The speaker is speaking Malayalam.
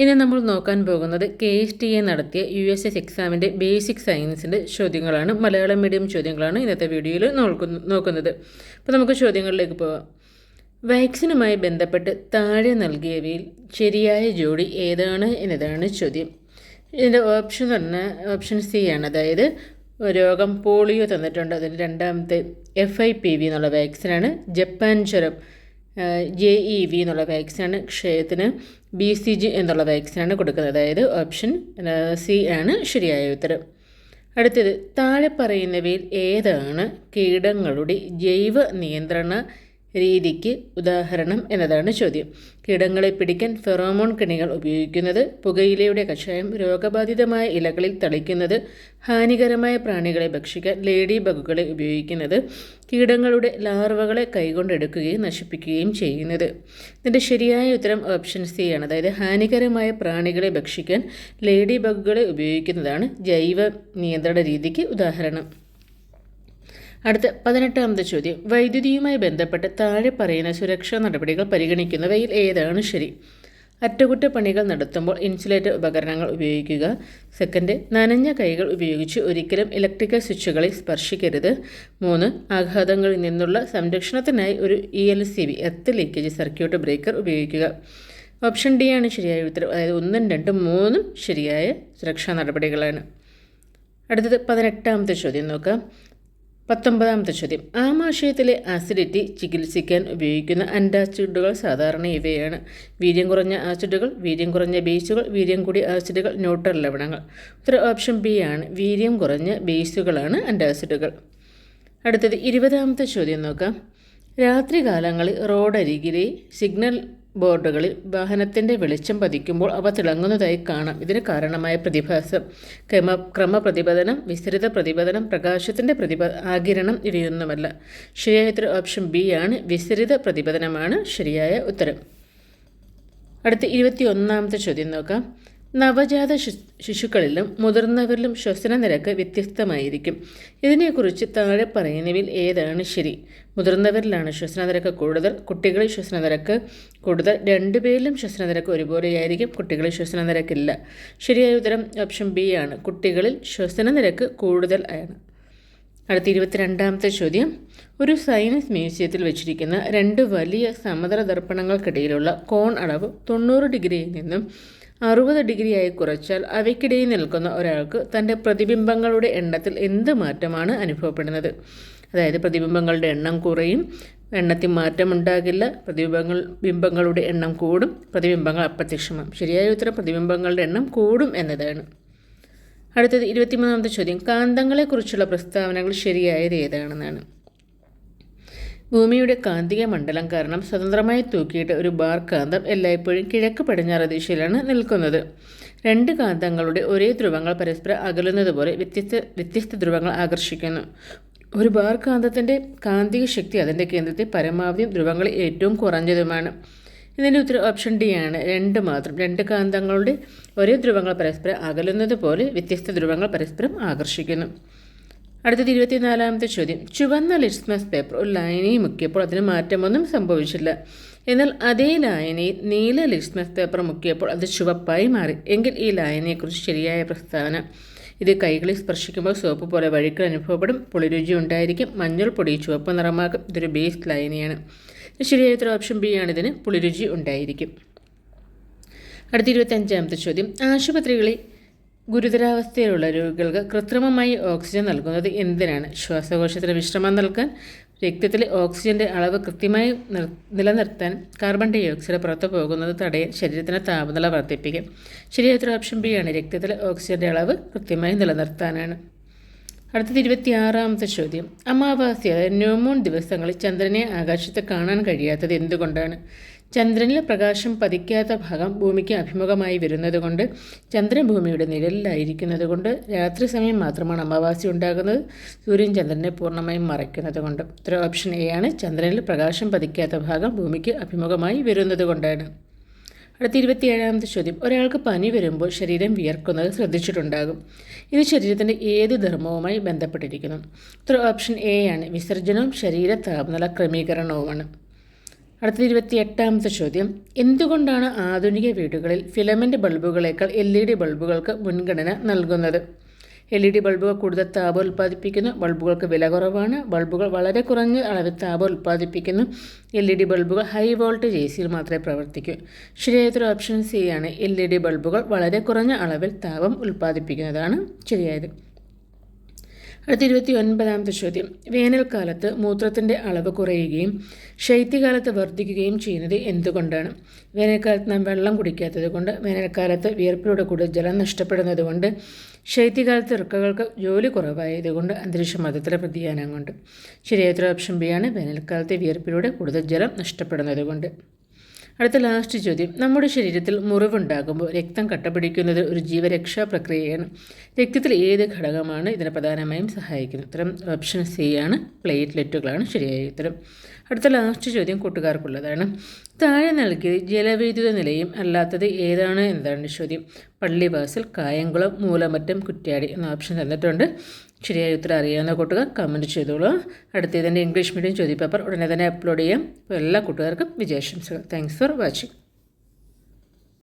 ഇനി നമ്മൾ നോക്കാൻ പോകുന്നത് കെ എസ് ടി എ നടത്തിയ യു എസ് എസ് എക്സാമിന്റെ ബേസിക് സയൻസിന്റെ ചോദ്യങ്ങളാണ്. മലയാളം മീഡിയം ചോദ്യങ്ങളാണ് ഇന്നത്തെ വീഡിയോയിൽ നോക്കുന്നത്. അപ്പോൾ നമുക്ക് ചോദ്യങ്ങളിലേക്ക് പോവാം. വാക്സിനുമായി ബന്ധപ്പെട്ട് താഴെ നൽകിയവയിൽ ശരിയായ ജോഡി ഏതാണ് എന്നതാണ് ചോദ്യം. ഇതിന്റെ ഓപ്ഷൻ പറഞ്ഞാൽ ഓപ്ഷൻ സി ആണ്. അതായത് രോഗം പോളിയോ തന്നിട്ടുണ്ട്. അതിന് രണ്ടാമത്തെ എഫ് ഐ പി വി എന്നുള്ള വാക്സിനാണ് ജപ്പാൻ ജ്വരം ജെ ഇ വി എന്നുള്ള വാക്സിനാണ് ക്ഷയത്തിന് ബി സി ജി എന്നുള്ള വാക്സിനാണ് കൊടുക്കുന്നത്. അതായത് ഓപ്ഷൻ സി ആണ് ശരിയായ ഉത്തരം. അടുത്തത് താഴെ പറയുന്നവയിൽ ഏതാണ് കീടങ്ങളുടെ ജൈവ നിയന്ത്രണ രീതിക്ക് ഉദാഹരണം എന്നതാണ് ചോദ്യം. കീടങ്ങളെ പിടിക്കാൻ ഫെറോമോൺ കെണികൾ ഉപയോഗിക്കുന്നത് പുകയിലയുടെ കഷായം രോഗബാധിതമായ ഇലകളിൽ തളിക്കുന്നത് ഹാനികരമായ പ്രാണികളെ ഭക്ഷിക്കാൻ ലേഡി ബഗുകളെ ഉപയോഗിക്കുന്നത് കീടങ്ങളുടെ ലാർവകളെ കൈകൊണ്ടെടുക്കുകയും നശിപ്പിക്കുകയും ചെയ്യുന്നത്. ഇതിന്റെ ശരിയായ ഉത്തരം ഓപ്ഷൻ സി ആണ്. അതായത് ഹാനികരമായ പ്രാണികളെ ഭക്ഷിക്കാൻ ലേഡി ബഗുകളെ ഉപയോഗിക്കുന്നതാണ് ജൈവ നിയന്ത്രണ രീതിക്ക് ഉദാഹരണം. അടുത്ത പതിനെട്ടാമത്തെ ചോദ്യം. വൈദ്യുതിയുമായി ബന്ധപ്പെട്ട് താഴെ പറയുന്ന സുരക്ഷാ നടപടികൾ പരിഗണിക്കുന്നവയിൽ ഏതാണ് ശരി? അറ്റകുറ്റപ്പണികൾ നടത്തുമ്പോൾ ഇൻസുലേറ്റർ ഉപകരണങ്ങൾ ഉപയോഗിക്കുക. സെക്കൻഡ് നനഞ്ഞ കൈകൾ ഉപയോഗിച്ച് ഒരിക്കലും ഇലക്ട്രിക്കൽ സ്വിച്ചുകളെ സ്പർശിക്കരുത്. മൂന്ന് ആഘാതങ്ങളിൽ നിന്നുള്ള സംരക്ഷണത്തിനായി ഒരു E L C B earth leakage circuit breaker ഉപയോഗിക്കുക. ഓപ്ഷൻ ഡി ആണ് ശരിയായ ഉത്തരം. അതായത് ഒന്നും രണ്ടും മൂന്നും ശരിയായ സുരക്ഷാ നടപടികളാണ്. അടുത്തത് പതിനെട്ടാമത്തെ ചോദ്യം നോക്കാം. പത്തൊമ്പതാമത്തെ ചോദ്യം. ആമാശയത്തിലെ ആസിഡിറ്റി ചികിത്സിക്കാൻ ഉപയോഗിക്കുന്ന അന്റാസിഡുകൾ സാധാരണ ഇവയാണ്. വീര്യം കുറഞ്ഞ ആസിഡുകൾ വീര്യം കുറഞ്ഞ ബേസുകൾ വീര്യം കൂടിയ ആസിഡുകൾ ന്യൂട്രൽ ലവണങ്ങൾ. ഉത്തര ഓപ്ഷൻ ബി ആണ്. വീര്യം കുറഞ്ഞ ബേസുകളാണ് അന്റാസിഡുകൾ അടുത്തത് ഇരുപതാമത്തെ ചോദ്യം നോക്കാം. രാത്രികാലങ്ങളിൽ റോഡരികിലെ സിഗ്നൽ ബോർഡുകളിൽ വാഹനത്തിന്റെ വെളിച്ചം പതിക്കുമ്പോൾ അവ തിളങ്ങുന്നതായി കാണാം. ഇതിന് കാരണമായ പ്രതിഭാസം ക്രമ ക്രമപ്രതിപതനം വിസ്തൃത പ്രതിപതനം പ്രകാശത്തിന്റെ പ്രതിപ ആകിരണം ഇവയൊന്നുമല്ല. ശരിയായ ഉത്തരം ഓപ്ഷൻ ബി ആണ്. വിസ്തൃത പ്രതിപതനമാണ് ശരിയായ ഉത്തരം. അടുത്ത ഇരുപത്തി ഒന്നാമത്തെ ചോദ്യം നോക്കാം. നവജാത ശിശുക്കളിലും മുതിർന്നവരിലും ശ്വസന നിരക്ക് വ്യത്യസ്തമായിരിക്കും. ഇതിനെക്കുറിച്ച് താഴെ പറയുന്നവയിൽ ഏതാണ് ശരി? മുതിർന്നവരിലാണ് ശ്വസന നിരക്ക് കൂടുതൽ കുട്ടികളിൽ ശ്വസന നിരക്ക് കൂടുതൽ രണ്ടുപേരിലും ശ്വസന നിരക്ക് ഒരുപോലെയായിരിക്കും കുട്ടികളിൽ ശ്വസന നിരക്കില്ല. ശരിയായ ഉത്തരം ഓപ്ഷൻ ബി ആണ്. കുട്ടികളിൽ ശ്വസന നിരക്ക് കൂടുതൽ ആണ്. അടുത്ത ഇരുപത്തിരണ്ടാമത്തെ ചോദ്യം. ഒരു സയൻസ് മ്യൂസിയത്തിൽ വെച്ചിരിക്കുന്ന രണ്ട് വലിയ സമതല ദർപ്പണങ്ങൾക്കിടയിലുള്ള കോൺ അളവ് തൊണ്ണൂറ് ഡിഗ്രിയിൽ നിന്നും അറുപത് ഡിഗ്രിയായി കുറച്ചാൽ അവയ്ക്കിടയിൽ നിൽക്കുന്ന ഒരാൾക്ക് തന്റെ പ്രതിബിംബങ്ങളുടെ എണ്ണത്തിൽ എന്ത് മാറ്റമാണ് അനുഭവപ്പെടുന്നത്? അതായത് പ്രതിബിംബങ്ങളുടെ എണ്ണം കുറയും എണ്ണത്തിൽ മാറ്റമുണ്ടാകില്ല പ്രതിബിംബങ്ങൾ ബിംബങ്ങളുടെ എണ്ണം കൂടും പ്രതിബിംബങ്ങൾ അപ്രത്യക്ഷമാകും. ശരിയായ ഉത്തരം പ്രതിബിംബങ്ങളുടെ എണ്ണം കൂടും എന്നതാണ്. അടുത്തത് ഇരുപത്തിമൂന്നാമത്തെ ചോദ്യം. കാന്തങ്ങളെക്കുറിച്ചുള്ള പ്രസ്താവനകൾ ശരിയായത് ഏതാണെന്നാണ്. ഭൂമിയുടെ കാന്തിക മണ്ഡലം കാരണം സ്വതന്ത്രമായി തൂക്കിയിട്ട ഒരു ബാർ കാന്തം എല്ലായ്പ്പോഴും കിഴക്ക് പടിഞ്ഞാറ് ദിശയിലാണ് നിൽക്കുന്നത്. രണ്ട് കാന്തങ്ങളുടെ ഒരേ ധ്രുവങ്ങൾ പരസ്പരം അകലുന്നതുപോലെ വ്യത്യസ്ത വ്യത്യസ്ത ധ്രുവങ്ങൾ ആകർഷിക്കുന്നു. ഒരു ബാർ കാന്തത്തിന്റെ കാന്തിക ശക്തി അതിന്റെ കേന്ദ്രത്തിൽ പരമാവധി ധ്രുവങ്ങളിൽ ഏറ്റവും കുറഞ്ഞതുമാണ്. ഇതിന്റെ ഉത്തരം ഓപ്ഷൻ ഡി ആണ്. രണ്ട് മാത്രം രണ്ട് കാന്തങ്ങളുടെ ഒരേ ധ്രുവങ്ങൾ പരസ്പരം അകലുന്നത് പോലെ വ്യത്യസ്ത ധ്രുവങ്ങൾ പരസ്പരം ആകർഷിക്കുന്നു. അടുത്തത് ഇരുപത്തിനാലാമത്തെ ചോദ്യം. ചുവന്ന ലിറ്റ്മസ് പേപ്പർ ഒരു ലായനിയിൽ മുക്കിയപ്പോൾ അതിന് മാറ്റമൊന്നും സംഭവിച്ചില്ല. എന്നാൽ അതേ ലായനയിൽ നീല ലിറ്റ്മസ് പേപ്പർ മുക്കിയപ്പോൾ അത് ചുവപ്പായി മാറി. എങ്കിൽ ഈ ലായനിയെക്കുറിച്ച് ശരിയായ പ്രസ്താവന. ഇത് കൈകളിൽ സ്പർശിക്കുമ്പോൾ സോപ്പ് പോലെ വഴുക്കൽ അനുഭവപ്പെടും. പുളിരുചി ഉണ്ടായിരിക്കും. മഞ്ഞൾ പൊടി ചുവപ്പ് നിറമാകും ഇതൊരു ബേസ് ലായനയാണ് ശരിയായ ഉത്തരം ഓപ്ഷൻ ബി ആണ്. ഇതിന് പുളിരുചി ഉണ്ടായിരിക്കും. അടുത്ത ഇരുപത്തഞ്ചാമത്തെ ചോദ്യം. ആശുപത്രികളിൽ ഗുരുതരാവസ്ഥയിലുള്ള രോഗികൾക്ക് കൃത്രിമമായി ഓക്സിജൻ നൽകുന്നത് എന്തിനാണ്? ശ്വാസകോശത്തിന് വിശ്രമം നൽകാൻ രക്തത്തിലെ ഓക്സിജന്റെ അളവ് കൃത്യമായി നിലനിർത്താൻ കാർബൺ ഡൈ ഓക്സൈഡ് പുറത്തു പോകുന്നത് തടയാൻ ശരീരത്തിന് താപനില വർദ്ധിപ്പിക്കും. ശരിയായ ഓപ്ഷൻ ബി ആണ് രക്തത്തിലെ ഓക്സിജന്റെ അളവ് കൃത്യമായി നിലനിർത്താനാണ്. അടുത്തത് ഇരുപത്തിയാറാമത്തെ ചോദ്യം. അമാവാസ്യ ന്യൂമൂൺ ദിവസങ്ങളിൽ ചന്ദ്രനെ ആകാശത്ത് കാണാൻ കഴിയാത്തത് എന്തുകൊണ്ടാണ്? ചന്ദ്രനിൽ പ്രകാശം പതിക്കാത്ത ഭാഗം ഭൂമിക്ക് അഭിമുഖമായി വരുന്നതുകൊണ്ട് ചന്ദ്രൻ ഭൂമിയുടെ നിഴലിലായിരിക്കുന്നത് കൊണ്ട് രാത്രി സമയം മാത്രമാണ് അമാവാസി ഉണ്ടാകുന്നത്. സൂര്യൻ ചന്ദ്രനെ പൂർണമായും മറയ്ക്കുന്നത് കൊണ്ട് ഉത്തര ഓപ്ഷൻ എ ആണ്. ചന്ദ്രനിൽ പ്രകാശം പതിക്കാത്ത ഭാഗം ഭൂമിക്ക് അഭിമുഖമായി വരുന്നത് കൊണ്ടാണ് അടുത്ത ഇരുപത്തിയേഴാമത്തെ ചോദ്യം. ഒരാൾക്ക് പനി വരുമ്പോൾ ശരീരം വിയർക്കുന്നത് ശ്രദ്ധിച്ചിട്ടുണ്ടാകും. ഇത് ശരീരത്തിന്റെ ഏത് ധർമ്മവുമായി ബന്ധപ്പെട്ടിരിക്കുന്നു? ഉത്തര ഓപ്ഷൻ എ ആണ്. വിസർജനവും ശരീര താപനില ക്രമീകരണവുമാണ്. അടുത്ത ഇരുപത്തി എട്ടാമത്തെ ചോദ്യം. എന്തുകൊണ്ടാണ് ആധുനിക വീടുകളിൽ ഫിലമെന്റ് ബൾബുകളേക്കാൾ എൽ ഇ ഡി ബൾബുകൾക്ക് മുൻഗണന നൽകുന്നത്? എൽ ഇ ഡി ബൾബുകൾ കൂടുതൽ താപം ഉൽപ്പാദിപ്പിക്കുന്നു ബൾബുകൾക്ക് വില കുറവാണ് ബൾബുകൾ വളരെ കുറഞ്ഞ അളവിൽ താപം ഉൽപ്പാദിപ്പിക്കുന്നു. എൽ ഇ ഡി ബൾബുകൾ ഹൈ വോൾട്ടേജ് എ സിയിൽ മാത്രമേ പ്രവർത്തിക്കൂ. ശരിയായതൊരു ഓപ്ഷൻ സി ആണ്. എൽ ഇ ഡി ബൾബുകൾ വളരെ കുറഞ്ഞ അളവിൽ താപം ഉൽപ്പാദിപ്പിക്കുന്നതാണ് ശരിയായത്. അടുത്ത ഇരുപത്തി ഒൻപതാമത്തെ ചോദ്യം. വേനൽക്കാലത്ത് മൂത്രത്തിന്റെ അളവ് കുറയുകയും ശൈത്യകാലത്ത് വർദ്ധിക്കുകയും ചെയ്യുന്നത് എന്തുകൊണ്ടാണ്? വേനൽക്കാലത്ത് നാം വെള്ളം കുടിക്കാത്തത് കൊണ്ട് വേനൽക്കാലത്ത് വിയർപ്പിലൂടെ കൂടുതൽ ജലം നഷ്ടപ്പെടുന്നത് കൊണ്ട് ശൈത്യകാലത്ത് വൃക്കകൾക്ക് ജോലി കുറവായതുകൊണ്ട് അന്തരീക്ഷ മതത്തിലെ പ്രതിയാനം കൊണ്ട്. ശരിയായ ഓപ്ഷൻ ബി ആണ്. വേനൽക്കാലത്തെ വിയർപ്പിലൂടെ കൂടുതൽ ജലം നഷ്ടപ്പെടുന്നത് കൊണ്ട്. അടുത്ത ലാസ്റ്റ് ചോദ്യം. നമ്മുടെ ശരീരത്തിൽ മുറിവുണ്ടാകുമ്പോൾ രക്തം കട്ടപിടിക്കുന്നത് ഒരു ജീവരക്ഷാ പ്രക്രിയയാണ്. രക്തത്തിൽ ഏത് ഘടകമാണ് ഇതിനെ പ്രധാനമായും സഹായിക്കുന്നത്? ഉത്തരം ഓപ്ഷൻ സി ആണ്. പ്ലേറ്റ്ലെറ്റുകളാണ് ശരിയായ ഉത്തരം. അടുത്ത ലാസ്റ്റ് ചോദ്യം കൂട്ടുകാർക്കുള്ളതാണ്. താഴെ നൽകിയത് ജലവൈദ്യുത നിലയം അല്ലാത്തത് ഏതാണ് എന്നതാണ് ചോദ്യം. പള്ളിവാസൽ കായംകുളം മൂലമറ്റം കുറ്റ്യാടി എന്ന ഓപ്ഷൻ തന്നിട്ടുണ്ട്. ശരിയായ ഉത്തരം അറിയാവുന്ന കൂട്ടുകാർ കമന്റ് ചെയ്തോളൂ. അടുത്തതിന്റെ ഇംഗ്ലീഷ് മീഡിയം ചോദ്യപേപ്പർ. ഉടനെ തന്നെ അപ്ലോഡ് ചെയ്യാം. എല്ലാ കൂട്ടുകാർക്കും വിജയാശംസകൾ. Thanks for watching